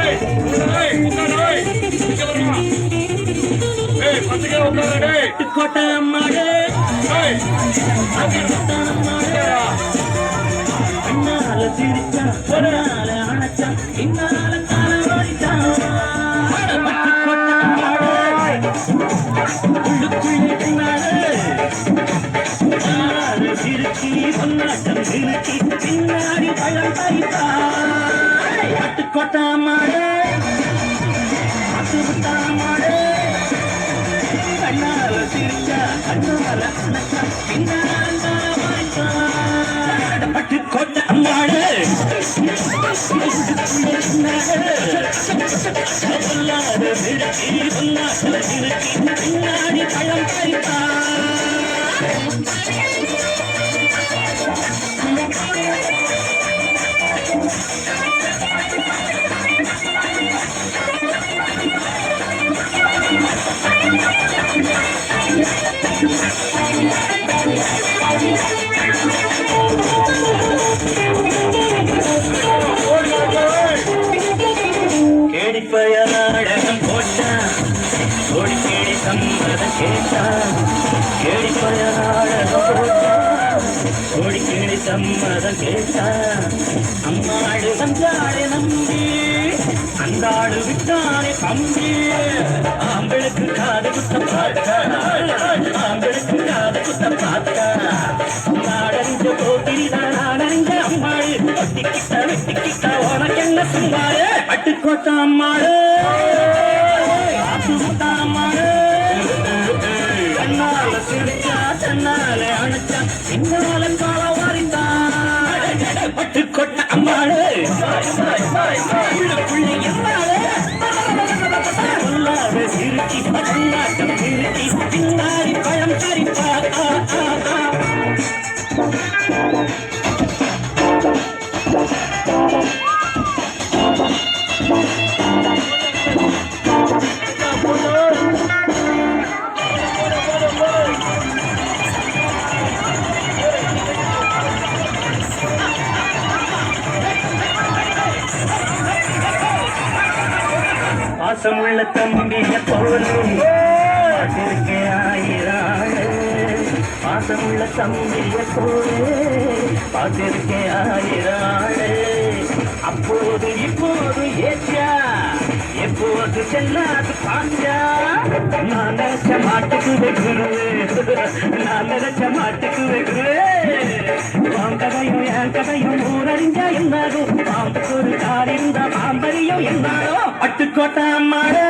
ஏய், ஏய், அண்ணால சிரிச்சா ஒரு நாள் அணைச்சா இன்னால பட்டுக்கோட்டை மாடு. மாடு. கண்ணால சிரிச்சா கண்ணால அணைச்சா பின்னால மாடு. சொல்லாத பின்னாடி பழம் பறித்தா கேடிப்பய நாடகம் போட்டான் கோடி கேடி சம்மதம் கேட்டான் கேடிப்பய நாடகம் போட்டான் கோடி கேடி சம்மதம் கேட்டான் அம்மாடு வந்தாடு நம்பி அந்த ஆடு விட்டானே தம்பி. ஆம்பளுக்கு காது குத்த பார்த்தா சும்மாரு பட்டுக்கோட்டை அம்மாடு ஆத்துமுத்தா கண்ணால சிரிச்சா தன்னால அணைச்சா பின்னால கால வாரித்தான் பட்டுக்கோட்டை அம்மாடு உள்ளுக்குள்ள சிரிச்சி பட்டாட்டம் சிரிச்சி பாசமுள்ள தம்பிய போலும் பார்த்திருக்கே ஆயிராளு பாசமுள்ள தம்பிய போலே. பார்த்திருக்கே ஆயிராளு அப்போது இப்போது ஏ செல்லாது பாஞ்சா. நான் நினைச்ச மாட்டுக்கு வெகுருவேன் நான் நினைச்ச மாட்டுக்கு வெகுருவே உன் கதையும் என் கதையும் ஊரறிஞ்சா என்னாகும்? பாம்புக்கு ஒரு கார் இருந்தா என்னாலும் பட்டுக்கோட்டை மாடு.